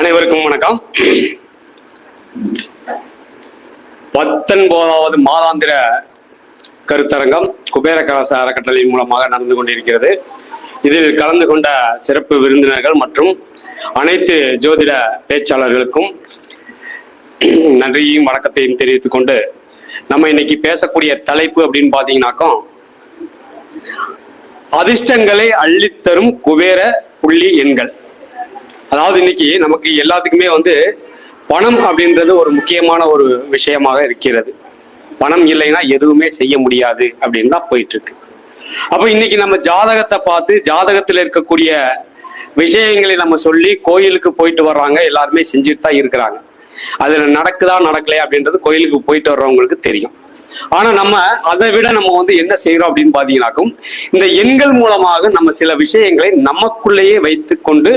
அனைவருக்கும் வணக்கம். பத்தொன்பதாவது மாதாந்திர கருத்தரங்கம் குபேர கலச அறக்கட்டளையின் மூலமாக நடந்து கொண்டிருக்கிறது. இதில் கலந்து கொண்ட சிறப்பு விருந்தினர்கள் மற்றும் அனைத்து ஜோதிட பேச்சாளர்களுக்கும் நன்றியையும் வணக்கத்தையும் தெரிவித்துக் கொண்டு நம்ம இன்னைக்கு பேசக்கூடிய தலைப்பு அப்படின்னு பார்த்தீங்கன்னாக்கா அதிர்ஷ்டங்களை அள்ளித்தரும் குபேர புள்ளி எண்கள். அதாவது இன்னைக்கு நமக்கு எல்லாத்துக்குமே வந்து பணம் அப்படின்றது ஒரு முக்கியமான ஒரு விஷயமாக இருக்கிறது. பணம் இல்லைன்னா எதுவுமே செய்ய முடியாது அப்படின்னு தான் போயிட்டு இருக்கு அப்போ இன்னைக்கு நம்ம ஜாதகத்தை பார்த்து ஜாதகத்தில் இருக்கக்கூடிய விஷயங்களை நம்ம சொல்லி கோயிலுக்கு போயிட்டு வர்றாங்க எல்லாருமே செஞ்சுட்டு தான் இருக்கிறாங்க. அதுல நடக்குதா நடக்கலையா அப்படின்றது கோயிலுக்கு போயிட்டு வர்றவங்களுக்கு தெரியும். ஆனா நம்ம அதை விட நம்ம வந்து என்ன செய்யறோம் அப்படின்னு பாத்தீங்கன்னாக்கும் இந்த எண்கள் மூலமாக நம்ம சில விஷயங்களை நமக்குள்ளேயே வைத்து கொண்டு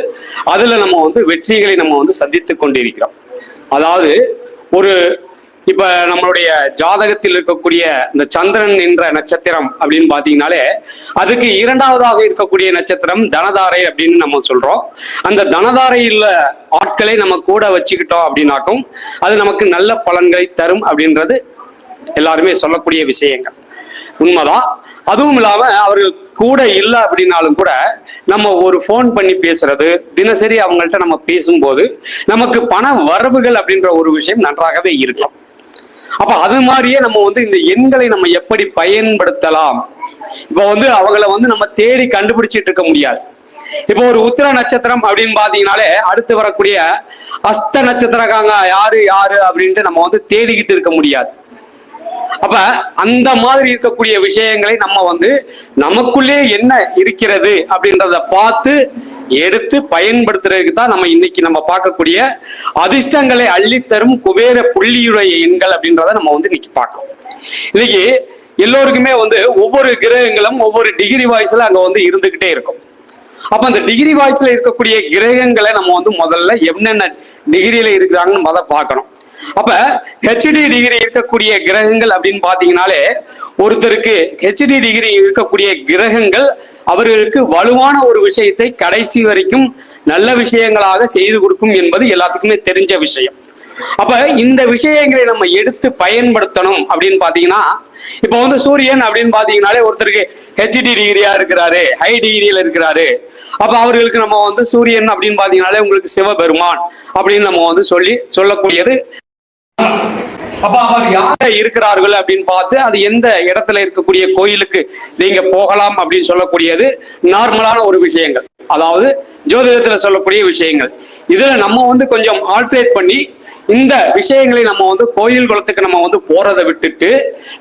அதுல நம்ம வந்து வெற்றிகளை நம்ம வந்து சந்தித்து கொண்டிருக்கிறோம். அதாவது ஒரு இப்ப நம்மளுடைய ஜாதகத்தில் இருக்கக்கூடிய இந்த சந்திரன் என்ற நட்சத்திரம் அப்படின்னு பாத்தீங்கன்னாலே அதுக்கு இரண்டாவதாக இருக்கக்கூடிய நட்சத்திரம் தனதாரை அப்படின்னு நம்ம சொல்றோம். அந்த தனதாரையில் ஆட்களை நம்ம கூட வச்சுக்கிட்டோம் அப்படின்னாக்கும் அது நமக்கு நல்ல பலன்களை தரும் அப்படின்றது எல்லாருமே சொல்லக்கூடிய விஷயங்கள். உண்மைதான். அதுவும் இல்லாம அவர்கள் கூட இல்லை அப்படின்னாலும் கூட நம்ம ஒரு ஃபோன் பண்ணி பேசுறது தினசரி அவங்கள்ட்ட நம்ம பேசும்போது நமக்கு பண வரவுகள் அப்படின்ற ஒரு விஷயம் நன்றாகவே இருக்கும். அப்ப அது மாதிரியே நம்ம வந்து இந்த எண்களை நம்ம எப்படி பயன்படுத்தலாம்? இப்ப வந்து அவங்கள வந்து நம்ம தேடி கண்டுபிடிச்சிட்டு இருக்க முடியாது. இப்போ ஒரு உத்திர நட்சத்திரம் அப்படின்னு பாத்தீங்கன்னாலே அடுத்து வரக்கூடிய அஸ்த நட்சத்திரக்காங்க யாரு யாரு அப்படின்ட்டு நம்ம வந்து தேடிக்கிட்டு இருக்க முடியாது. அப்ப அந்த மாதிரி இருக்கக்கூடிய விஷயங்களை நம்ம வந்து நமக்குள்ளே என்ன இருக்கிறது அப்படின்றத பார்த்து எடுத்து பயன்படுத்துறதுக்கு தான் நம்ம இன்னைக்கு நம்ம பார்க்கக்கூடிய அதிர்ஷ்டங்களை அள்ளித்தரும் குபேர புள்ளியுடைய எண்கள் அப்படின்றத நம்ம வந்து இன்னைக்கு பார்க்கலாம் இன்னைக்கு எல்லோருக்குமே வந்து ஒவ்வொரு கிரகங்களும் ஒவ்வொரு டிகிரி வாய்ஸ்ல அங்க வந்து இருந்துகிட்டே இருக்கும். அப்ப அந்த டிகிரி வாய்ஸ்ல இருக்கக்கூடிய கிரகங்களை நம்ம வந்து முதல்ல என்னென்ன டிகிரியில இருக்கிறாங்கன்னு முத பார்க்கணும். அப்ப ஹெச்டி டிகிரி இருக்கக்கூடிய கிரகங்கள் அப்படின்னு பாத்தீங்கன்னாலே ஒருத்தருக்கு ஹெச்டி டிகிரி இருக்கக்கூடிய கிரகங்கள் அவர்களுக்கு வலுவான ஒரு விஷயத்தை கடைசி வரைக்கும் நல்ல விஷயங்களாக செய்து கொடுக்கும் என்பது எல்லாத்துக்குமே தெரிஞ்ச விஷயம். அப்ப இந்த விஷயங்களை நம்ம எடுத்து பயன்படுத்தணும் அப்படின்னு பாத்தீங்கன்னா இப்ப வந்து சூரியன் அப்படின்னு பாத்தீங்கன்னாலே ஒருத்தருக்கு ஹெச்டி டிகிரியா இருக்கிறாரு ஹை டிகிரியில இருக்கிறாரு. அப்ப அவர்களுக்கு நம்ம வந்து சூரியன் அப்படின்னு பாத்தீங்கன்னாலே உங்களுக்கு சிவபெருமான் அப்படின்னு நம்ம வந்து சொல்லி சொல்லக்கூடியது அப்ப அவர் யார? இருக்கிறார்கள் அப்படின்னு பார்த்து அது எந்த இடத்துல இருக்கக்கூடிய கோயிலுக்கு நீங்க போகலாம் அப்படின்னு சொல்லக்கூடியது நார்மலான ஒரு விஷயங்கள். அதாவது ஜோதிடத்துல சொல்லக்கூடிய விஷயங்கள். இதுல நம்ம வந்து கொஞ்சம் ஆல்ட்ரேட் பண்ணி இந்த விஷயங்களை நம்ம வந்து கோயில் குளத்துக்கு நம்ம வந்து போறதை விட்டுட்டு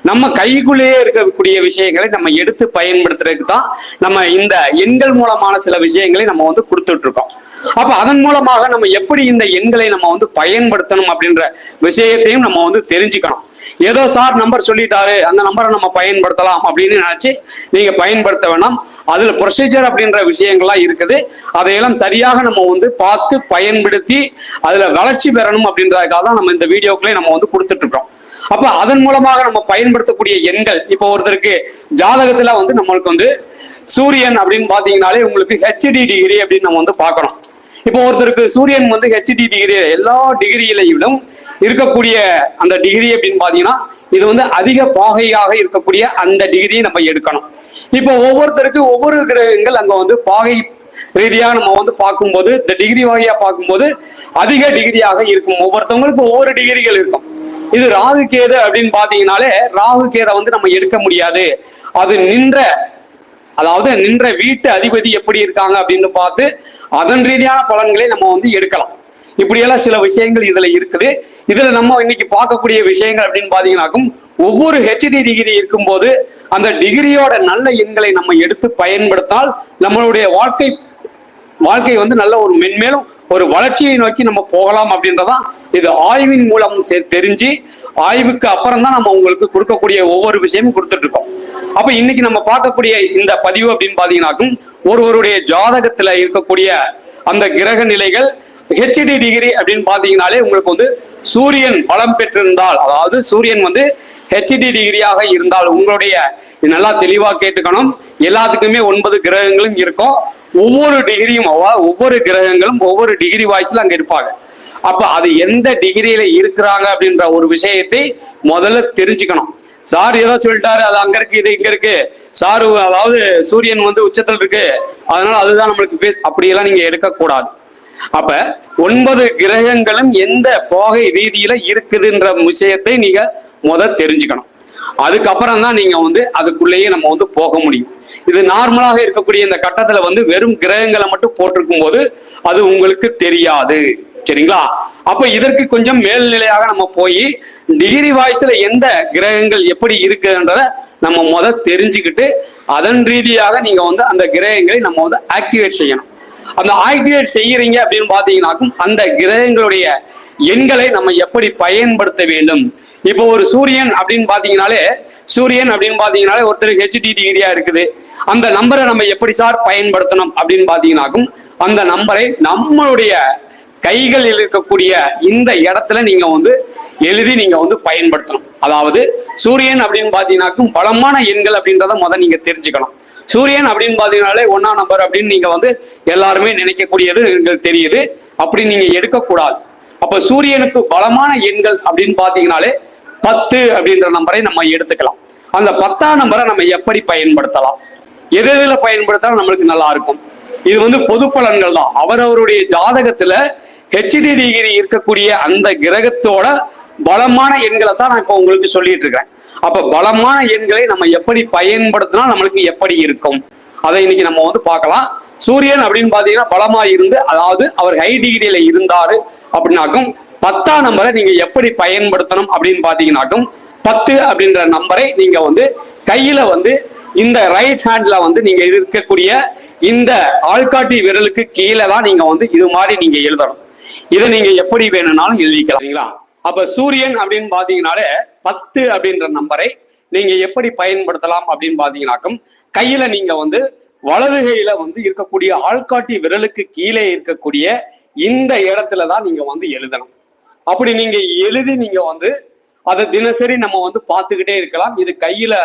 நம்ம கைக்குள்ளேயே இருக்கக்கூடிய விஷயங்களை நம்ம எடுத்து பயன்படுத்துறதுக்கு தான் நம்ம இந்த எண்கள் மூலமான சில விஷயங்களை நம்ம வந்து கொடுத்துட்டு இருக்கோம் அப்ப அதன் மூலமாக நம்ம எப்படி இந்த எண்களை நம்ம வந்து பயன்படுத்தணும் அப்படின்ற விஷயத்தையும் நம்ம வந்து தெரிஞ்சுக்கணும். ஏதோ சார் நம்பர் சொல்லிட்டாரு அந்த நம்பரை நம்ம பயன்படுத்தலாம் அப்படின்னு நினைச்சு நீங்க பயன்படுத்த வேணாம். அதுல ப்ரொசீஜர் அப்படின்ற விஷயங்கள்லாம் இருக்குது. அதையெல்லாம் சரியாக நம்ம வந்து பார்த்து பயன்படுத்தி அதுல வளர்ச்சி பெறணும் அப்படின்றதுக்காக தான் நம்ம இந்த வீடியோக்களே நம்ம வந்து கொடுத்துட்டு இருக்கோம் அப்ப அதன் மூலமாக நம்ம பயன்படுத்தக்கூடிய எண்கள் இப்போ ஒருத்தருக்கு ஜாதகத்துல வந்து நம்மளுக்கு வந்து சூரியன் அப்படின்னு பாத்தீங்கன்னாலே உங்களுக்கு ஹெச்டி டிகிரி அப்படின்னு நம்ம வந்து பார்க்கணும். இப்போ ஒருத்தருக்கு சூரியன் வந்து ஹெச்டி டிகிரி எல்லா டிகிரியிலையும் இருக்கக்கூடிய அந்த டிகிரி அப்படின்னு பாத்தீங்கன்னா இது வந்து அதிக பாகையாக இருக்கக்கூடிய அந்த டிகிரியை நம்ம எடுக்கணும். இப்போ ஒவ்வொருத்தருக்கு ஒவ்வொரு கிரகங்கள் அங்க வந்து பாகை ரீதியா நம்ம வந்து பார்க்கும்போது இந்த டிகிரி வகையா பார்க்கும்போது அதிக டிகிரியாக இருக்கும். ஒவ்வொருத்தவங்களுக்கு ஒவ்வொரு டிகிரிகள் இருக்கும். இது ராகு கேது அப்படின்னு பார்த்தீங்கனாலே ராகு கேதை வந்து நம்ம எடுக்க முடியாது. அது நின்ற அதாவது நின்ற வீட்டு அதிபதி எப்படி இருக்காங்க அப்படின்னு பார்த்து அதன் ரீதியான பலன்களை நம்ம வந்து எடுக்கலாம். இப்படியெல்லாம் சில விஷயங்கள் இதுல இருக்குது. இதுல நம்ம இன்னைக்கு பார்க்கக்கூடிய விஷயங்கள் அப்படின்னு பாத்தீங்கன்னாக்கும் ஒவ்வொரு ஹெச்டி டிகிரி இருக்கும்போது அந்த டிகிரியோட நல்ல எண்களை நம்ம எடுத்து பயன்படுத்தால் நம்மளுடைய வாழ்க்கை வாழ்க்கை வந்து நல்ல ஒரு மென்மேலும் ஒரு வளர்ச்சியை நோக்கி நம்ம போகலாம் அப்படின்றதான் இது ஆய்வின் மூலம் செ- தெரிஞ்சு ஆய்வுக்கு அப்புறம் தான் நம்ம உங்களுக்கு கொடுக்கக்கூடிய ஒவ்வொரு விஷயமும் கொடுத்துட்டு இருக்கோம் அப்ப இன்னைக்கு நம்ம பார்க்கக்கூடிய இந்த பதிவு அப்படின்னு பாத்தீங்கன்னாக்கும் ஒருவருடைய ஜாதகத்துல இருக்கக்கூடிய அந்த கிரக நிலைகள் ஹெச்டி டிகிரி அப்படின்னு பார்த்தீங்கனாலே உங்களுக்கு வந்து சூரியன் பலம் பெற்றிருந்தால் அதாவது சூரியன் வந்து ஹெச்டி டிகிரியாக இருந்தால் உங்களுடைய இது நல்லா தெளிவா கேட்டுக்கணும். எல்லாத்துக்குமே ஒன்பது கிரகங்களும் இருக்கும். ஒவ்வொரு டிகிரியும் ஒவ்வொரு கிரகங்களும் ஒவ்வொரு டிகிரி வாய்ஸ்ல அங்க இருப்பாங்க. அப்ப அது எந்த டிகிரியில இருக்கிறாங்க அப்படின்ற ஒரு விஷயத்தை முதல்ல தெரிஞ்சுக்கணும். சார் ஏதோ சொல்லிட்டாரு அது அங்க இருக்கு இது இங்க இருக்கு. சார் அதாவது சூரியன் வந்து உச்சத்தில் இருக்கு. அதனால அதுதான் நம்மளுக்கு பேஸ் அப்படியெல்லாம் நீங்க எடுக்கக்கூடாது. அப்ப ஒன்பது கிரகங்களும் எந்த போகை ரீதியில இருக்குதுன்ற விஷயத்தை நீங்க முத தெரிஞ்சுக்கணும். அதுக்கப்புறம் தான் நீங்க வந்து அதுக்குள்ளேயே நம்ம வந்து போக முடியும். இது நார்மலாக இருக்கக்கூடிய இந்த கட்டத்துல வந்து வெறும் கிரகங்களை மட்டும் போட்டிருக்கும் போது அது உங்களுக்கு தெரியாது. சரிங்களா? அப்ப இதற்கு கொஞ்சம் மேல்நிலையாக நம்ம போய் டிகிரி வாய்ஸ்ல எந்த கிரகங்கள் எப்படி இருக்குன்றத நம்ம முத தெரிஞ்சுக்கிட்டு அதன் ரீதியாக நீங்க வந்து அந்த கிரகங்களை நம்ம வந்து ஆக்டிவேட் செய்யணும். அந்த ஆக்டிவேட் செய்யறீங்க அப்படின்னு பாத்தீங்கன்னாக்கும் அந்த கிரகங்களுடைய எண்களை நம்ம எப்படி பயன்படுத்த வேண்டும்? இப்போ ஒரு சூரியன் அப்படின்னு பாத்தீங்கன்னாலே சூரியன் அப்படின்னு பார்த்தீங்கனாலே ஒருத்தருக்கு ஹெச்டி டிகிரியா இருக்குது. அந்த நம்பரை நம்ம எப்படி சார் பயன்படுத்தணும் அப்படின்னு பாத்தீங்கன்னாக்கும் அந்த நம்பரை நம்மளுடைய கைகளில் இருக்கக்கூடிய இந்த இடத்துல நீங்க வந்து எழுதி நீங்க வந்து பயன்படுத்தணும். அதாவது சூரியன் அப்படின்னு பாத்தீங்கன்னாக்கும் பலமான எண்கள் அப்படின்றத முத நீங்க தெரிஞ்சுக்கணும். சூரியன் அப்படின்னு பார்த்தீங்கனாலே ஒன்றாம் நம்பர் அப்படின்னு நீங்க வந்து எல்லாருமே நினைக்கக்கூடியது எங்களுக்கு தெரியுது. அப்படி நீங்க எடுக்கக்கூடாது. அப்ப சூரியனுக்கு பலமான எண்கள் அப்படின்னு பார்த்தீங்கனாலே பத்து அப்படின்ற நம்பரை நம்ம எடுத்துக்கலாம். அந்த பத்தாம் நம்பரை நம்ம எப்படி பயன்படுத்தலாம்? எது எதுல பயன்படுத்தினா நம்மளுக்கு நல்லா இருக்கும். இது வந்து பொது பலன்கள் தான். அவரவருடைய ஜாதகத்துல ஹெச்டி டிகிரி இருக்கக்கூடிய அந்த கிரகத்தோட பலமான எண்களை தான் நான் இப்போ உங்களுக்கு சொல்லிட்டு இருக்கிறேன். அப்ப பலமான எண்களை நம்ம எப்படி பயன்படுத்தினா நம்மளுக்கு எப்படி இருக்கும்? அதை இன்னைக்கு நம்ம வந்து பார்க்கலாம். சூரியன் அப்படின்னு பாத்தீங்கன்னா பலமா இருந்து அதாவது அவர் ஹை டிகிரியில இருந்தாரு அப்படின்னாக்கும் பத்தாம் நம்பரை நீங்க எப்படி பயன்படுத்தணும் அப்படின்னு பாத்தீங்கன்னாக்கும் பத்து அப்படின்ற நம்பரை நீங்க வந்து கையில வந்து இந்த ரைட் ஹேண்ட்ல வந்து நீங்க இருக்கக்கூடிய இந்த ஆள்காட்டி விரலுக்கு கீழே தான் நீங்க வந்து இது மாதிரி நீங்க எழுதணும். இதை நீங்க எப்படி வேணும்னாலும் எழுதிக்கலாம். சரிங்களா? அப்ப சூரியன் அப்படின்னு பாத்தீங்கன்னாலே பத்து அப்படின்ற நம்பரை நீங்க எப்படி பயன்படுத்தலாம் அப்படின்னு பாத்தீங்கன்னாக்கும் கையில நீங்க வந்து வலது கையில வந்து இருக்கக்கூடிய ஆள்காட்டி விரலுக்கு கீழே இருக்கக்கூடிய இந்த இடத்துல தான் நீங்க வந்து எழுதணும். அப்படி நீங்க எழுதி நீங்க வந்து அதை தினசரி நம்ம வந்து பார்த்துக்கிட்டே இருக்கலாம். இது கையில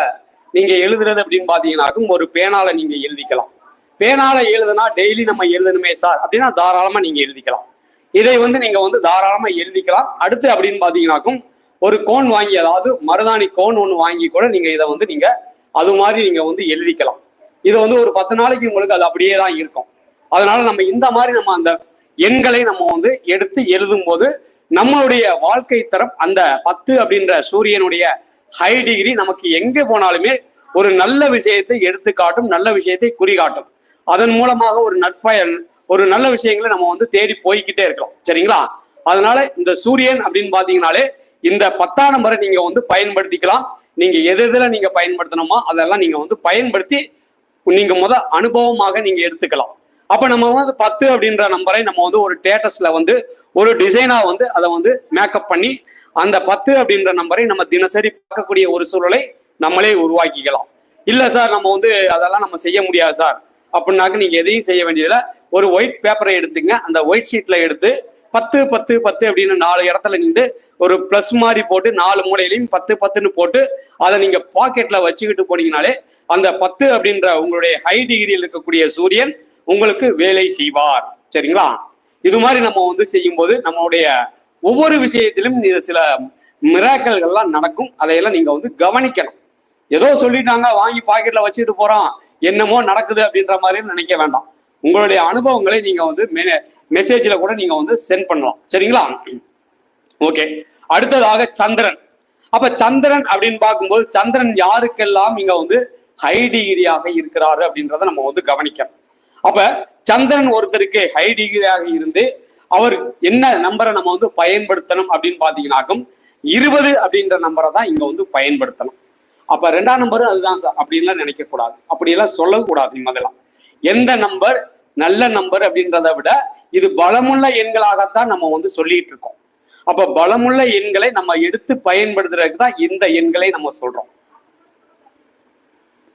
நீங்க எழுதுறது அப்படின்னு பாத்தீங்கன்னாக்கும் ஒரு பேனால நீங்க எழுதிக்கலாம். பேனால எழுதுனா டெய்லி நம்ம எழுதணுமே சார். அப்படின்னா தாராளமா நீங்க எழுதிக்கலாம். இதை வந்து நீங்க வந்து தாராளமா எழுதிக்கலாம். அடுத்து அப்படின்னு பாத்தீங்கன்னாக்கும் ஒரு கோன் வாங்கி அதாவது மருதாணி கோன் ஒன்று வாங்கி கூட நீங்க இதை வந்து நீங்க அது மாதிரி நீங்க வந்து எழுதிக்கலாம். இது வந்து ஒரு பத்து நாளைக்கு உங்களுக்கு அது அப்படியே தான் இருக்கும். அதனால நம்ம இந்த மாதிரி நம்ம அந்த எண்களை நம்ம வந்து எடுத்து எழுதும் போது நம்மளுடைய வாழ்க்கை தரம் அந்த பத்து அப்படின்ற சூரியனுடைய ஹை டிகிரி நமக்கு எங்கே போனாலுமே ஒரு நல்ல விஷயத்தை எடுத்து காட்டும் நல்ல விஷயத்தை குறிகாட்டும். அதன் மூலமாக ஒரு நட்பயன் ஒரு நல்ல விஷயங்களை நம்ம வந்து தேடி போய்க்கிட்டே இருக்கோம். சரிங்களா? அதனால இந்த சூரியன் அப்படின்னு பாத்தீங்கன்னாலே இந்த பத்தாம் நம்பரை நீங்க வந்து பயன்படுத்திக்கலாம். நீங்க எது எதுல நீங்க பயன்படுத்தணுமோ அதெல்லாம் நீங்க வந்து பயன்படுத்தி நீங்க முத அனுபவமாக நீங்க எடுத்துக்கலாம். அப்ப நம்ம வந்து பத்து அப்படின்ற நம்பரை நம்ம வந்து ஒரு டேட்டஸ்ல வந்து ஒரு டிசைனா வந்து அதை வந்து மேக்கப் பண்ணி அந்த பத்து அப்படின்ற நம்பரை நம்ம தினசரி பார்க்கக்கூடிய ஒரு சூழலை நம்மளே உருவாக்கிக்கலாம். இல்ல சார் நம்ம வந்து அதெல்லாம் நம்ம செய்ய முடியாது சார். அப்படின்னாக்க நீங்க எதையும் செய்ய வேண்டியதில்லை. ஒரு ஒயிட் பேப்பரை எடுத்துங்க. அந்த ஒயிட் ஷீட்ல எடுத்து பத்து பத்து பத்து அப்படின்னு நாலு இடத்துல நின்று ஒரு ப்ளஸ் மாதிரி போட்டு நாலு மூலையிலையும் பத்து பத்துன்னு போட்டு அதை நீங்க பாக்கெட்ல வச்சுக்கிட்டு போனீங்கனாலே அந்த பத்து அப்படின்ற உங்களுடைய ஹை டிகிரியில் இருக்கக்கூடிய சூரியன் உங்களுக்கு வேலை செய்வார். சரிங்களா? இது மாதிரி நம்ம வந்து செய்யும்போது நம்மளுடைய ஒவ்வொரு விஷயத்திலும் சில மிராக்கல்கள்லாம் நடக்கும். அதையெல்லாம் நீங்க வந்து கவனிக்கணும். ஏதோ சொல்லிட்டாங்க வாங்கி பாக்கெட்ல வச்சுட்டு போறோம். என்னமோ நடக்குது அப்படின்ற மாதிரி நினைக்க வேண்டாம். உங்களுடைய அனுபவங்களை நீங்க வந்து மெசேஜ்ல கூட நீங்க வந்து சென்ட் பண்ணலாம். சரிங்களா? ஓகே அடுத்ததாக சந்திரன். அப்ப சந்திரன் அப்படின்னு பார்க்கும்போது சந்திரன் யாருக்கெல்லாம் இங்க வந்து ஹை டிகிரியாக இருக்கிறாரு அப்படின்றத நம்ம வந்து கவனிக்கணும். அப்ப சந்திரன் ஒருத்தருக்கு ஹை டிகிரியாக இருந்து அவர் என்ன நம்பரை நம்ம வந்து பயன்படுத்தணும் அப்படின்னு பாத்தீங்கன்னாக்கும் இருபது அப்படின்ற நம்பரை தான் இங்க வந்து பயன்படுத்தணும். அப்ப ரெண்டாம் நம்பர் அதுதான் சார். அப்படின்லாம் நினைக்க கூடாது அப்படியெல்லாம் சொல்லக்கூடாது முதல்ல எந்த நம்பர் நல்ல நம்பர் அப்படின்றத விட இது பலமுள்ள எண்களாகத்தான் நம்ம வந்து சொல்லிட்டு இருக்கோம். அப்ப பலமுள்ள எண்களை நம்ம எடுத்து பயன்படுத்துறதுக்கு தான் இந்த எண்களை நம்ம சொல்றோம்.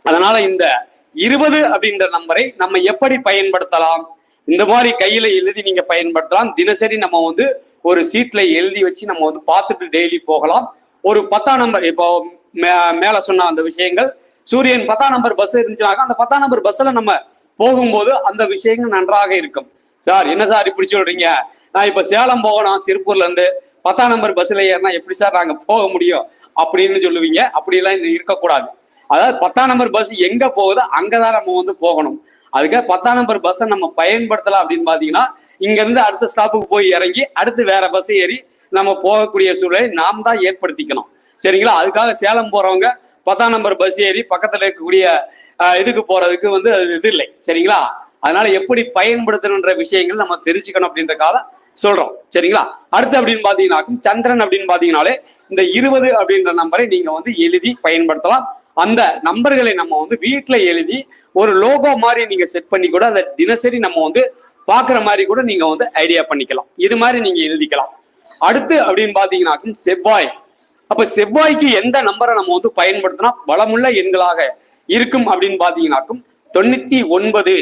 அதனால இந்த இருபது அப்படின்ற நம்பரை நம்ம எப்படி பயன்படுத்தலாம்? இந்த மாதிரி கையில எழுதி நீங்க பயன்படுத்தலாம். தினசரி நம்ம வந்து ஒரு சீட்ல எழுதி வச்சு நம்ம வந்து பார்த்துட்டு டெய்லி போகலாம். ஒரு பத்தாம் நம்பர் இப்போ மே- மேல சொன்ன அந்த விஷயங்கள் சூரியன் பத்தாம் நம்பர் பஸ் இருந்துச்சுனாக்கா அந்த பத்தாம் நம்பர் பஸ்ல நம்ம போகும்போது அந்த விஷயங்கள் நன்றாக இருக்கும். சார் என்ன சார் இப்படி சொல்றீங்க? நான் இப்ப சேலம் போகணும் திருப்பூர்ல இருந்து பத்தாம் நம்பர் பஸ்ல ஏறினா எப்படி சார் நாங்க போக முடியும்? அப்படின்னு சொல்லுவீங்க. அப்படிலாம் இருக்கக்கூடாது. அதாவது பத்தாம் நம்பர் பஸ் எங்க போகுதோ அங்கதான் நம்ம வந்து போகணும். அதுக்காக பத்தாம் நம்பர் பஸ்ஸை நம்ம பயன்படுத்தலாம் அப்படின்னு பாத்தீங்கன்னா இங்க இருந்து அடுத்த ஸ்டாப்புக்கு போய் இறங்கி அடுத்து வேற பஸ் ஏறி நம்ம போகக்கூடிய சூழலை நாம் தான் ஏற்படுத்திக்கணும். சரிங்களா? அதுக்காக சேலம் போறவங்க பத்தாம் நம்பர் பஸ் ஏறி பக்கத்துல இருக்கக்கூடிய இதுக்கு போறதுக்கு வந்து அது இது இல்லை. சரிங்களா? அதனால எப்படி பயன்படுத்தணுன்ற விஷயங்கள் நம்ம தெரிஞ்சுக்கணும் அப்படின்றக்காக சொல்றோம். சரிங்களா? அடுத்து அப்படின்னு பாத்தீங்கன்னாக்கும் சந்திரன் அப்படின்னு பாத்தீங்கன்னாலே இந்த இருபது அப்படின்ற நம்பரை நீங்க வந்து எழுதி பயன்படுத்தலாம். அந்த நம்பர்களை நம்ம வந்து வீட்டில் எழுதி ஒரு லோகோ மாதிரி நீங்க செட் பண்ணி கூட அதை தினசரி நம்ம வந்து பாக்குற மாதிரி கூட நீங்க வந்து ஐடியா பண்ணிக்கலாம். இது மாதிரி நீங்க எழுதிக்கலாம். அடுத்து அப்படின்னு பாத்தீங்கன்னாக்கும் செவ்வாய். அப்ப செவ்வாய்க்கு எந்த நம்பரை நம்ம வந்து பயன்படுத்தினா பலமுள்ள எண்களாக இருக்கும் அப்படின்னு பாத்தீங்கன்னாக்கும் தொண்ணூத்தி ஒன்பது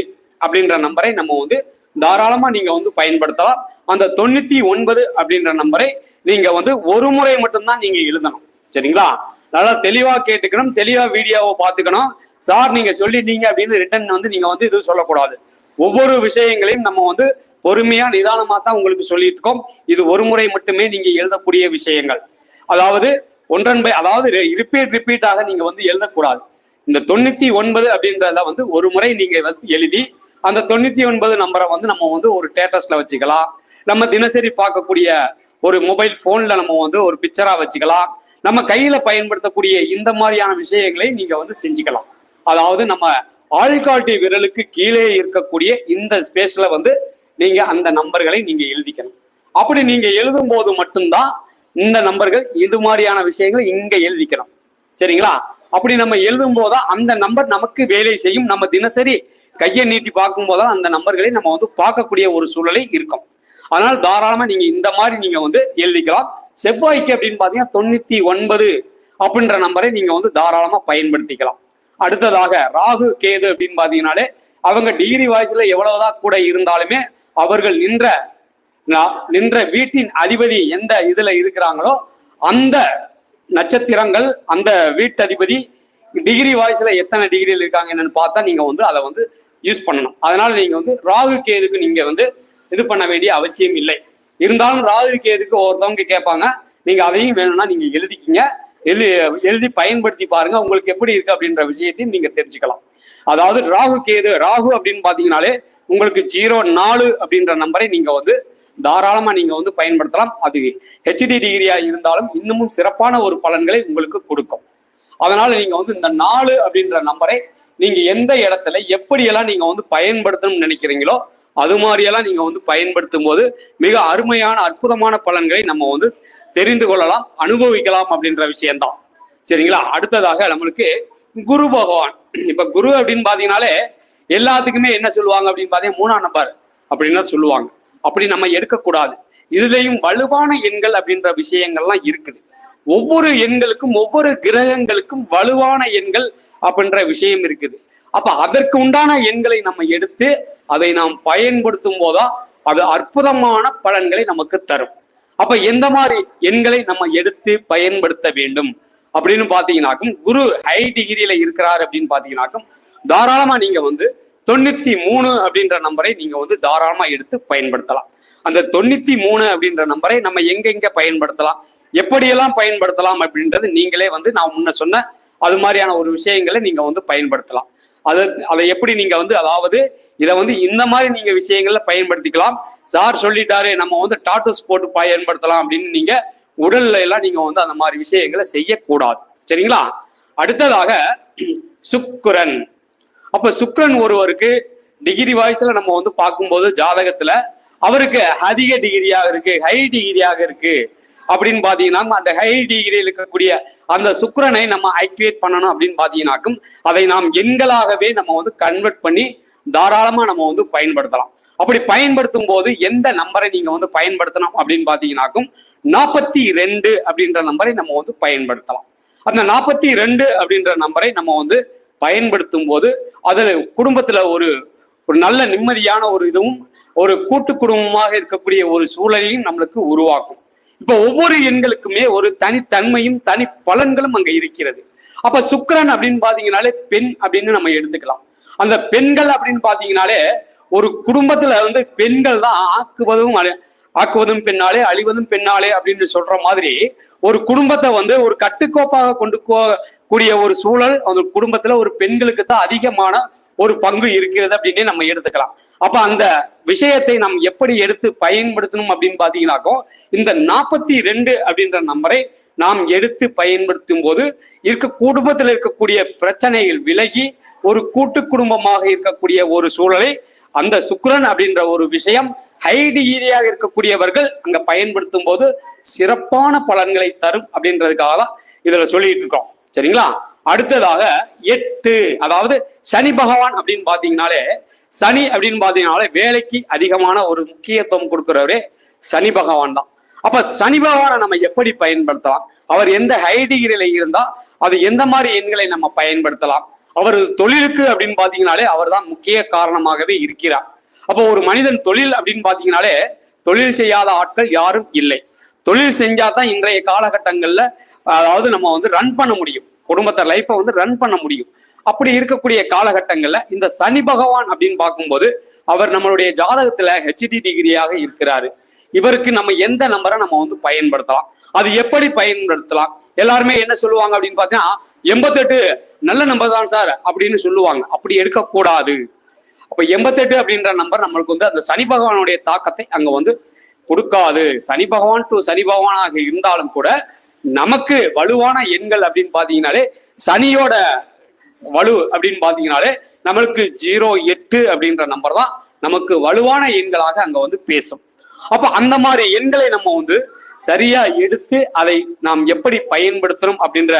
அப்படின்ற நம்பரை நம்ம வந்து தாராளமா நீங்க வந்து பயன்படுத்தலாம். அந்த தொண்ணூத்தி ஒன்பது அப்படின்ற நம்பரை நீங்க வந்து ஒரு முறை மட்டும்தான் நீங்க எழுதணும். சரிங்களா? நல்லா தெளிவா கேட்டுக்கணும். தெளிவா வீடியோவை பார்த்துக்கணும். சார் நீங்க சொல்லிட்டீங்க அப்படின்னு ரிட்டன் வந்து நீங்க வந்து இது சொல்லக்கூடாது. ஒவ்வொரு விஷயங்களையும் நம்ம வந்து பொறுமையா நிதானமா தான் உங்களுக்கு சொல்லிட்டு இருக்கோம். இது ஒரு முறை மட்டுமே நீங்க எழுதக்கூடிய விஷயங்கள். அதாவது ஒன்றன் பை அதாவது ரிப்பீட் ரிப்பீட்டாக நீங்க வந்து எழுதக்கூடாது. இந்த தொண்ணூத்தி ஒன்பது அப்படின்றத வந்து ஒரு முறை நீங்க வந்து எழுதி அந்த தொண்ணூத்தி ஒன்பது நம்பரை வந்து நம்ம வந்து ஒரு ஸ்டேட்டஸ்ல வச்சுக்கலாம். நம்ம தினசரி பார்க்கக்கூடிய ஒரு மொபைல் போன்ல நம்ம வந்து ஒரு பிக்சரா வச்சுக்கலாம். நம்ம கையில பயன்படுத்தக்கூடிய இந்த மாதிரியான விஷயங்களை நீங்க வந்து செஞ்சுக்கலாம். அதாவது நம்ம ஆள்காட்டி விரலுக்கு கீழே இருக்கக்கூடிய இந்த ஸ்பேஸ்ல வந்து நீங்க அந்த நம்பர்களை நீங்க எழுதிக்கணும். அப்படி நீங்க எழுதும் போது மட்டும்தான் இந்த நம்பர்கள் இது மாதிரியான விஷயங்களை இங்க எழுதிக்கணும் சரிங்களா? அப்படி நம்ம எழுதும் போதா அந்த நம்பர் நமக்கு வேலை செய்யும். நம்ம தினசரி கையை நீட்டி பார்க்கும் போதா அந்த நம்பர்களை நம்ம வந்து பார்க்கக்கூடிய ஒரு சூழலை இருக்கும். அதனால தாராளமா நீங்க இந்த மாதிரி நீங்க வந்து எழுதிக்கலாம். செவ்வாய்க்கு அப்படின்னு பாத்தீங்கன்னா தொண்ணூத்தி ஒன்பது அப்படின்ற நம்பரை நீங்க வந்து தாராளமா பயன்படுத்திக்கலாம். அடுத்ததாக ராகு கேது அப்படின்னு பாத்தீங்கன்னாலே அவங்க டிகிரி வாய்ஸ்ல எவ்வளவுதான் கூட இருந்தாலுமே அவர்கள் நின்ற நின்ற வீட்டின் அதிபதி எந்த இதுல இருக்கிறாங்களோ அந்த நட்சத்திரங்கள் அந்த வீட்டு அதிபதி டிகிரி வாய்ஸ்ல எத்தனை டிகிரியில் இருக்காங்க என்னன்னு பார்த்தா நீங்க வந்து அதை வந்து யூஸ் பண்ணணும். அதனால நீங்க வந்து ராகு கேதுக்கு நீங்க வந்து இது பண்ண வேண்டிய அவசியம் இல்லை. இருந்தாலும் ராகு கேதுக்கு ஒருத்தவங்க கேட்பாங்க நீங்க அதையும் வேணும்னா நீங்க எழுதிக்கிங்க. எழுதி எழுதி பயன்படுத்தி பாருங்க உங்களுக்கு எப்படி இருக்கு அப்படின்ற விஷயத்தையும் நீங்க தெரிஞ்சுக்கலாம். அதாவது ராகு கேது ராகு அப்படின்னு பாத்தீங்கன்னாலே உங்களுக்கு ஜீரோ நாலு அப்படின்ற நம்பரை நீங்க வந்து தாராளமா நீங்க வந்து பயன்படுத்தலாம். அது ஹெச்டி டிகிரியா இருந்தாலும் இன்னமும் சிறப்பான ஒரு பலன்களை உங்களுக்கு கொடுக்கும். அதனால நீங்க வந்து இந்த நாலு அப்படின்ற நம்பரை நீங்க எந்த இடத்துல எப்படியெல்லாம் நீங்க வந்து பயன்படுத்தணும்னு நினைக்கிறீங்களோ அது மாதிரியெல்லாம் நீங்க வந்து பயன்படுத்தும் போது மிக அருமையான அற்புதமான பலன்களை நம்ம வந்து தெரிந்து கொள்ளலாம் அனுபவிக்கலாம் அப்படின்ற விஷயம்தான். சரிங்களா? அடுத்ததாக நம்மளுக்கு குரு பகவான். இப்ப குரு அப்படின்னு பாத்தீங்கன்னாலே எல்லாத்துக்குமே என்ன சொல்லுவாங்க அப்படின்னு பாத்தீங்கன்னா மூணாம் நம்பர் அப்படின்னு சொல்லுவாங்க. அப்படி நம்ம எடுக்கக்கூடாது. இதுலயும் வலுவான எண்கள் அப்படின்ற விஷயங்கள்லாம் இருக்குது. ஒவ்வொரு எண்களுக்கும் ஒவ்வொரு கிரகங்களுக்கும் வலுவான எண்கள் அப்படின்ற விஷயம் இருக்குது. அப்ப அதற்கு உண்டான எண்களை நம்ம எடுத்து அதை நாம் பயன்படுத்தும் போதா அது அற்புதமான பலன்களை நமக்கு தரும். அப்ப எந்த மாதிரி எண்களை நம்ம எடுத்து பயன்படுத்த வேண்டும் அப்படின்னு பாத்தீங்கன்னாக்கும் குரு ஹை டிகிரியில இருக்கிறார் அப்படின்னு பாத்தீங்கன்னாக்கும் தாராளமா நீங்க வந்து தொண்ணூத்தி மூணு அப்படின்ற நம்பரை நீங்க வந்து தாராளமா எடுத்து பயன்படுத்தலாம். அந்த தொண்ணூத்தி மூணு அப்படின்ற நம்பரை நம்ம எங்கெங்க பயன்படுத்தலாம் எப்படியெல்லாம் பயன்படுத்தலாம் அப்படின்றது நீங்களே வந்து நான் முன்ன சொன்ன அது மாதிரியான ஒரு விஷயங்களை நீங்க வந்து பயன்படுத்தலாம். அதை அதை எப்படி நீங்க வந்து அதாவது இதை வந்து இந்த மாதிரி நீங்க விஷயங்கள்ல பயன்படுத்திக்கலாம். சார் சொல்லிட்டாரு நம்ம வந்து டாட்டூஸ் போட்டு பயன்படுத்தலாம் அப்படின்னு நீங்க உடல்ல எல்லாம் நீங்க வந்து அந்த மாதிரி விஷயங்களை செய்யக்கூடாது. சரிங்களா? அடுத்ததாக சுக்குரன். அப்ப சுக்ரன் ஒருவருக்கு டிகிரி வாய்ஸ்ல நம்ம வந்து பார்க்கும்போது ஜாதகத்துல அவருக்கு அதிக டிகிரியாக இருக்கு ஹை டிகிரியாக இருக்கு. அப்படின்னு பாத்தீங்கன்னா அந்த ஹை டிகிரியில் இருக்கக்கூடிய அந்த சுக்கரனை நம்ம ஆக்டிவேட் பண்ணணும் அப்படின்னு பாத்தீங்கன்னாக்கும் அதை நாம் எண்களாகவே நம்ம வந்து கன்வெர்ட் பண்ணி தாராளமா நம்ம வந்து பயன்படுத்தலாம். அப்படி பயன்படுத்தும் போது எந்த நம்பரை நீங்க வந்து பயன்படுத்தணும் அப்படின்னு பாத்தீங்கன்னாக்கும் நாற்பத்தி ரெண்டு அப்படின்ற நம்பரை நம்ம வந்து பயன்படுத்தலாம். அந்த நாற்பத்தி ரெண்டு அப்படின்ற நம்பரை நம்ம வந்து பயன்படுத்தும் போது அதில் குடும்பத்துல ஒரு ஒரு நல்ல நிம்மதியான ஒரு இதுவும் ஒரு கூட்டு குடும்பமாக இருக்கக்கூடிய ஒரு சூழலையும் நம்மளுக்கு உருவாக்கும். இப்ப ஒவ்வொரு எண்களுக்குமே ஒரு தனித்தன்மையும் தனி பலன்களும் அங்க இருக்கிறது. அப்ப சுக்கரன் அப்படின்னு பார்த்தீங்கனாலே பெண் அப்படின்னு நம்ம எடுத்துக்கலாம். அந்த பெண்கள் அப்படின்னு பாத்தீங்கன்னாலே ஒரு குடும்பத்துல வந்து பெண்கள் தான் ஆக்குவதும் ஆக்குவதும் பெண்ணாலே அழிவதும் பெண்ணாலே அப்படின்னு சொல்ற மாதிரி ஒரு குடும்பத்தை வந்து ஒரு கட்டுக்கோப்பாக கொண்டு போகக்கூடிய கூடிய ஒரு சூழல் அந்த குடும்பத்துல ஒரு பெண்களுக்கு தான் அதிகமான ஒரு பங்கு இருக்கிறது அப்படின்னு நம்ம எடுத்துக்கலாம். அப்ப அந்த விஷயத்தை நாம் எப்படி எடுத்து பயன்படுத்தணும் அப்படின்னு பாத்தீங்கன்னாக்கோ இந்த நாற்பத்தி ரெண்டு அப்படின்ற நம்பரை நாம் எடுத்து பயன்படுத்தும் போது இருக்க குடும்பத்தில் இருக்கக்கூடிய பிரச்சனைகள் விலகி ஒரு கூட்டு குடும்பமாக இருக்கக்கூடிய ஒரு சூழலை அந்த சுக்கரன் அப்படின்ற ஒரு விஷயம் ஹைடிகிரியாக இருக்கக்கூடியவர்கள் அங்க பயன்படுத்தும் போது சிறப்பான பலன்களை தரும் அப்படின்றதுக்காக தான் இதுல சொல்லிட்டு இருக்கோம். சரிங்களா? அடுத்ததாக எட்டு அதாவது சனி பகவான் அப்படின்னு பாத்தீங்கன்னாலே சனி அப்படின்னு பாத்தீங்கன்னாலே வேலைக்கு அதிகமான ஒரு முக்கியத்துவம் கொடுக்கிறவரே சனி பகவான் தான். அப்ப சனி பகவானை நம்ம எப்படி பயன்படுத்தலாம்? அவர் எந்த ஹைடிகிரியில இருந்தா அது எந்த மாதிரி எண்களை நம்ம பயன்படுத்தலாம்? அவர் தொழிலுக்கு அப்படின்னு பாத்தீங்கன்னாலே அவர் தான் முக்கிய காரணமாகவே இருக்கிறார். அப்போ ஒரு மனிதன் தொழில் அப்படின்னு பாத்தீங்கன்னாலே தொழில் செய்யாத ஆட்கள் யாரும் இல்லை. தொழில் செஞ்சாதான் இன்றைய காலகட்டங்கள்ல அதாவது நம்ம வந்து ரன் பண்ண முடியும். குடும்பத்தை லைஃப்பை வந்து ரன் பண்ண முடியும். அப்படி இருக்கக்கூடிய காலகட்டங்கள்ல இந்த சனி பகவான் அப்படின்னு பார்க்கும்போது அவர் நம்மளுடைய ஜாதகத்துல ஹெச்டி டிகிரியாக இருக்கிறாரு. இவருக்கு நம்ம எந்த நம்பரை நம்ம வந்து பயன்படுத்தலாம்? அது எப்படி பயன்படுத்தலாம்? எல்லாருமே என்ன சொல்லுவாங்க அப்படின்னு பார்த்தீங்கன்னா எண்பத்தெட்டு நல்ல நம்பர் தான் சார் அப்படின்னு சொல்லுவாங்க. அப்படி எடுக்கக்கூடாது. அப்ப எண்பத்தெட்டு அப்படின்ற நம்பர் நம்மளுக்கு வந்து அந்த சனி பகவானுடைய தாக்கத்தை அங்க வந்து கொடுக்காது. சனி பகவான் டு சனி பகவானாக இருந்தாலும் கூட நமக்கு வலுவான எண்கள் அப்படின்னு பாத்தீங்கன்னாலே சனியோட வலு அப்படின்னு பாத்தீங்கன்னாலே நம்மளுக்கு ஜீரோ எட்டு அப்படின்ற நம்பர் தான் நமக்கு வலுவான எண்களாக அங்க வந்து பேசும். அப்ப அந்த மாதிரி எண்களை நம்ம வந்து சரியா எடுத்து அதை நாம் எப்படி பயன்படுத்தணும் அப்படின்ற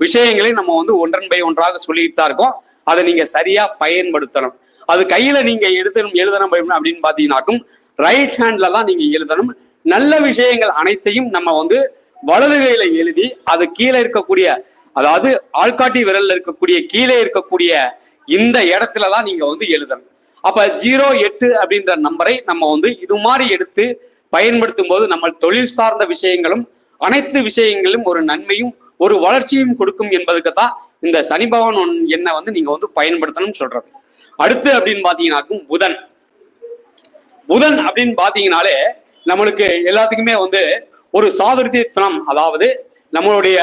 விஷயங்களை நம்ம வந்து ஒன்றன் பை ஒன்றாக சொல்லிட்டு தான் இருக்கோம். அதை நீங்க சரியா பயன்படுத்தணும். அது கையில நீங்க எழுதணும் எழுதணும் அப்படின்னு பாத்தீங்கன்னாக்கும் ரைட் ஹேண்ட்ல தான் நீங்க எழுதணும். நல்ல விஷயங்கள் அனைத்தையும் நம்ம வந்து வலது கையில எழுதி அது கீழே இருக்கக்கூடிய அதாவது ஆள்காட்டி விரல்ல இருக்கக்கூடிய கீழே இருக்கக்கூடிய இந்த இடத்துல தான் நீங்க வந்து எழுதணும். அப்ப ஜீரோ எட்டு அப்படின்ற நம்பரை நம்ம வந்து இது மாதிரி எடுத்து பயன்படுத்தும் போது நம்ம தொழில் சார்ந்த விஷயங்களும் அனைத்து விஷயங்களும் ஒரு நன்மையும் ஒரு வளர்ச்சியும் கொடுக்கும் என்பதுக்கு தான் இந்த சனி பகவான் என்ன வந்து நீங்க வந்து பயன்படுத்தணும்னு சொல்றது. அடுத்து அப்படின்னு பாத்தீங்கன்னாக்கும் புதன். புதன் அப்படின்னு பாத்தீங்கனாலே நம்மளுக்கு எல்லாத்துக்குமே வந்து ஒரு சாதுர்த்தித்தனம். அதாவது நம்மளுடைய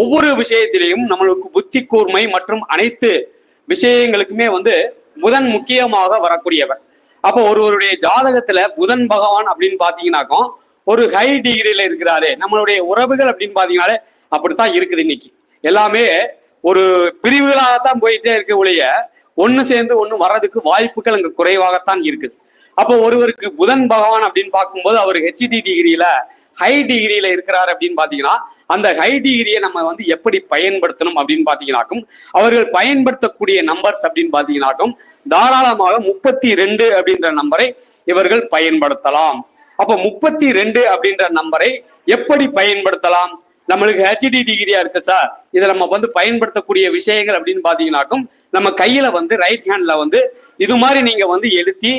ஒவ்வொரு விஷயத்திலையும் நம்மளுக்கு புத்தி கூர்மை மற்றும் அனைத்து விஷயங்களுக்குமே வந்து புதன் முக்கியமாக வரக்கூடியவர். அப்போ ஒருவருடைய ஜாதகத்துல புதன் பகவான் அப்படின்னு பாத்தீங்கன்னாக்கும் ஒரு ஹை டிகிரியில இருக்கிறாரு. நம்மளுடைய உறவுகள் அப்படின்னு பாத்தீங்கன்னாலே அப்படித்தான் இருக்குது இன்னைக்கு. எல்லாமே ஒரு பிரிவுகளாகத்தான் போயிட்டே இருக்க ஒழிய ஒன்று சேர்ந்து ஒன்று வர்றதுக்கு வாய்ப்புகள் அங்கே குறைவாகத்தான் இருக்குது. அப்போ ஒருவருக்கு புதன் பகவான் அப்படின்னு பார்க்கும்போது அவர் ஹெச்டி டிகிரியில ஹை டிகிரியில இருக்கிறார் அப்படின்னு பாத்தீங்கன்னா அந்த ஹை டிகிரியை நம்ம வந்து எப்படி பயன்படுத்தணும் அப்படின்னு பாத்தீங்கன்னாக்கும் அவர்கள் பயன்படுத்தக்கூடிய நம்பர்ஸ் அப்படின்னு பாத்தீங்கன்னாக்கும் தாராளமாக முப்பத்தி ரெண்டு அப்படின்ற நம்பரை இவர்கள் பயன்படுத்தலாம். அப்போ முப்பத்தி ரெண்டு அப்படின்ற நம்பரை எப்படி பயன்படுத்தலாம்? நம்மளுக்கு ஹெச்டி டிகிரியா இருக்கு சார் இதை நம்ம வந்து பயன்படுத்தக்கூடிய விஷயங்கள் அப்படின்னு பாத்தீங்கன்னாக்கும் நம்ம கையில வந்து ரைட் ஹேண்ட்ல வந்து இது மாதிரி நீங்க வந்து எழுத்தி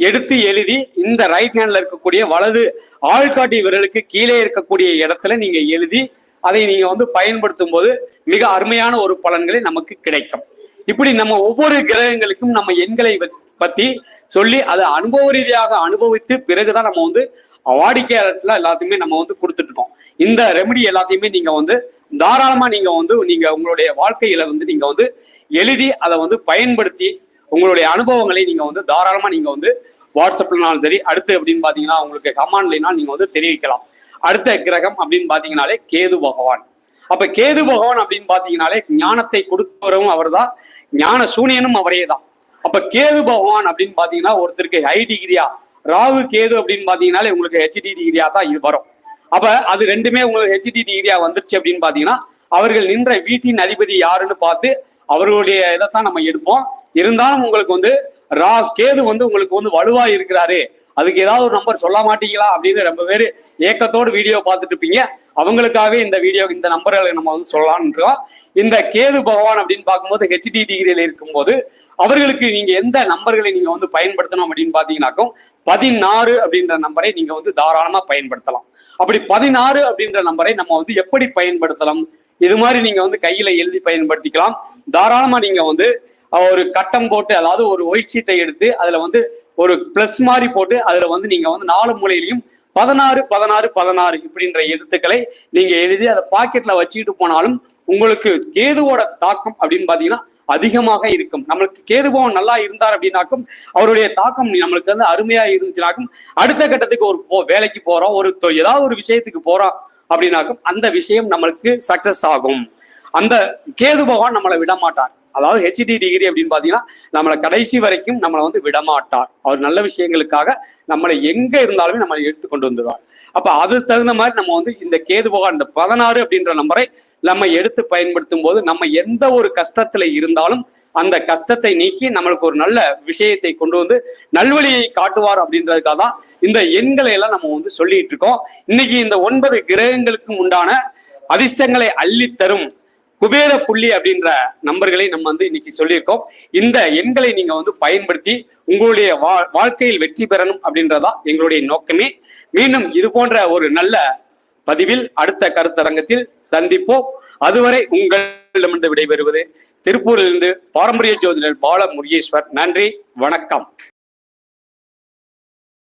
எடுத்து எழுதி இந்த ரைட் ஹேண்ட்ல இருக்கக்கூடிய வலது ஆள்காட்டி விரலுக்கு கீழே இருக்கக்கூடிய இடத்துல நீங்க எழுதி அதை நீங்க வந்து பயன்படுத்தும் போது மிக அருமையான ஒரு பலன்களை நமக்கு கிடைக்கும். இப்படி நம்ம ஒவ்வொரு கிரகங்களுக்கும் நம்ம எண்களை பத்தி சொல்லி அதை அனுபவ ரீதியாக அனுபவித்து பிறகுதான் நம்ம வந்து வாடிக்கையாளர்ல எல்லாத்தையுமே நம்ம வந்து கொடுத்துட்டு இருக்கோம். இந்த ரெமெடி எல்லாத்தையுமே நீங்க வந்து தாராளமா நீங்க வந்து நீங்க உங்களுடைய வாழ்க்கையில வந்து நீங்க வந்து எழுதி அதை வந்து பயன்படுத்தி உங்களுடைய அனுபவங்களை நீங்க வந்து தாராளமா நீங்க வந்து வாட்ஸ்அப்லனாலும் சரி அடுத்து அப்படின்னு பாத்தீங்கன்னா உங்களுக்கு கமாண்ட்லாம் நீங்க வந்து தெரிவிக்கலாம். அடுத்த கிரகம் அப்படின்னு பாத்தீங்கன்னாலே கேது பகவான். அப்ப கேது பகவான் அப்படின்னு பாத்தீங்கன்னாலே ஞானத்தை கொடுப்பவரும் அவர்தான் ஞான சூனியனும் அவரே தான் அப்ப கேது பகவான் அப்படின்னு பாத்தீங்கன்னா ஒருத்தருக்கு ஹை டிகிரியா ராகு கேது அப்படின்னு பாத்தீங்கன்னாலே உங்களுக்கு ஹெச்டி டிகிரியா தான் இது வரும். அப்ப அது ரெண்டுமே உங்களுக்கு ஹெச்டி டிகிரியா வந்துருச்சு அப்படின்னு பாத்தீங்கன்னா அவர்கள் நின்ற வீட்டின் அதிபதி யாருன்னு பார்த்து அவர்களுடைய இதைத்தான் நம்ம எடுப்போம். இருந்தாலும் உங்களுக்கு வந்து ரா கேது வந்து உங்களுக்கு வந்து வலுவா இருக்கிறாரு. அதுக்கு ஏதாவது ஒரு நம்பர் சொல்ல மாட்டீங்களா அப்படின்னு ரொம்ப பேர் ஏக்கத்தோடு வீடியோ பார்த்துட்டு இருப்பீங்க. அவங்களுக்காகவே இந்த வீடியோ இந்த நம்பர்களை நம்ம வந்து சொல்லலாம்னு இருக்கோம். இந்த கேது பகவான் அப்படின்னு பார்க்கும்போது ஹெச்டி டிகிரியில் இருக்கும்போது அவர்களுக்கு நீங்க எந்த நம்பர்களை நீங்க வந்து பயன்படுத்தணும் அப்படின்னு பாத்தீங்கன்னாக்கும் பதினாறு அப்படின்ற நம்பரை நீங்க வந்து தாராளமா பயன்படுத்தலாம். அப்படி பதினாறு அப்படின்ற நம்பரை நம்ம வந்து எப்படி பயன்படுத்தலாம்? இது மாதிரி நீங்க வந்து கையில எழுதி பயன்படுத்திக்கலாம். தாராளமா நீங்க வந்து ஒரு கட்டம் போட்டு அதாவது ஒரு ஒயிட் ஷீட்டை எடுத்து அதுல வந்து ஒரு பிளஸ் மாதிரி போட்டு அதுல வந்து நீங்க வந்து நாலு மூலையிலையும் பதினாறு பதினாறு பதினாறு இப்படின்ற எழுத்துக்களை நீங்க எழுதி அதை பாக்கெட்ல வச்சுக்கிட்டு போனாலும் உங்களுக்கு கேதுவோட தாக்கம் அப்படின்னு பாத்தீங்கன்னா அதிகமாக இருக்கும். நம்மளுக்கு கேதுபவன் நல்லா இருந்தார் அப்படின்னாக்கும் அவருடைய தாக்கம் நம்மளுக்கு வந்து அருமையா இருந்துச்சுனாக்கும் அடுத்த கட்டத்துக்கு ஒரு போ வேலைக்கு போறோம் ஒரு தொ- ஏதாவது ஒரு விஷயத்துக்கு போறோம் அப்படின்னாக்கும் அந்த விஷயம் நம்மளுக்கு சக்சஸ் ஆகும். அந்த கேது பகவான் நம்மளை விட மாட்டார் அதாவது ஹெச்டி டிகிரி அப்படின்னு பார்த்தீங்கன்னா நம்மளை கடைசி வரைக்கும் நம்மளை வந்து விடமாட்டார். அவர் நல்ல விஷயங்களுக்காக நம்மளை எங்க இருந்தாலுமே நம்மளை எடுத்து கொண்டு வந்துடுவார். அப்ப அது தகுந்த மாதிரி நம்ம வந்து இந்த கேது பகவான் இந்த பதினாறு அப்படின்ற நம்பரை நம்ம எடுத்து பயன்படுத்தும் போது நம்ம எந்த ஒரு கஷ்டத்துல இருந்தாலும் அந்த கஷ்டத்தை நீக்கி நம்மளுக்கு ஒரு நல்ல விஷயத்தை கொண்டு வந்து நல்வழியை காட்டுவார் அப்படின்றதுக்காக தான் இந்த எண்களை எல்லாம் நம்ம வந்து சொல்லிட்டு இருக்கோம். இன்னைக்கு இந்த ஒன்பது கிரகங்களுக்கும் உண்டான அதிர்ஷ்டங்களை அள்ளித்தரும் குபேர புள்ளி அப்படின்ற நம்பர்களை நம்ம வந்து இன்னைக்கு சொல்லியிருக்கோம். இந்த எண்களை நீங்க வந்து பயன்படுத்தி உங்களுடைய வாழ்க்கையில் வெற்றி பெறணும் அப்படின்றதா எங்களுடைய நோக்கமே. மீண்டும் இது போன்ற ஒரு நல்ல பதிவில் அடுத்த கருத்தரங்கத்தில் சந்திப்போம். அதுவரை உங்களிடமிருந்து விடைபெறுவது திருப்பூரிலிருந்து பாரம்பரிய ஜோதிடர் பால முருகேஸ்வர் நன்றி வணக்கம்.